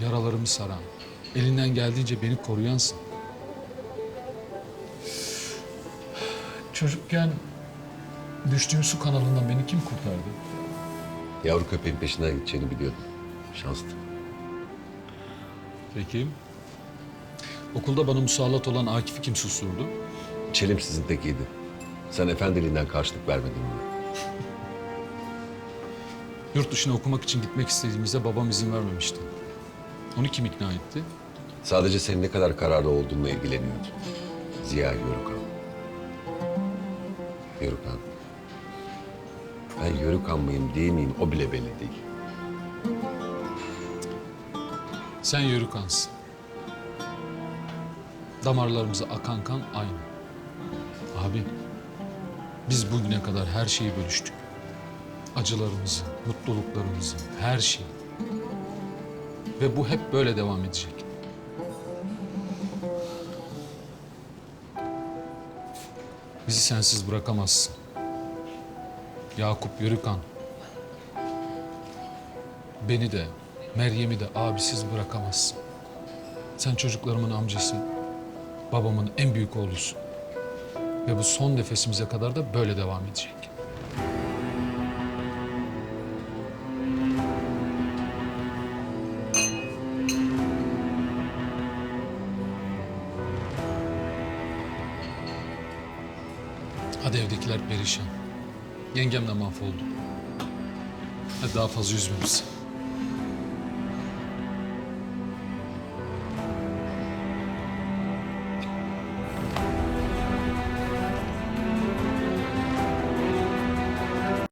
Yaralarımı saran, elinden geldiğince beni koruyansın. Çocukken düştüğüm su kanalından beni kim kurtardı? Yavru köpeğin peşinden gideceğini biliyordum. Şanslı. Peki. Okulda bana musallat olan Akif'i kim susturdu? Çelim sizin tekiydi. Sen efendiliğinden karşılık vermedin ona. Yurt dışına okumak için gitmek istediğimizde babam izin vermemişti. Onu kim ikna etti? Sadece senin ne kadar kararlı olduğunla ilgileniyordu. Ziya Yörükan. Yörükan. Ben Yörükan mıyım değil miyim o bile belli değil. Sen yörükansın. Damarlarımıza akan kan aynı. Abi, biz bugüne kadar her şeyi bölüştük. Acılarımızı, mutluluklarımızı, her şeyi. Ve bu hep böyle devam edecek. Bizi sensiz bırakamazsın. Yakup Yörükan. Beni de, Meryem'i de abisiz bırakamazsın. Sen çocuklarımın amcası, babamın en büyük oğlusun. Ve bu son nefesimize kadar da böyle devam edecek. Hadi evdekiler perişan. Yengem de mahvoldu. Hadi daha fazla üzme.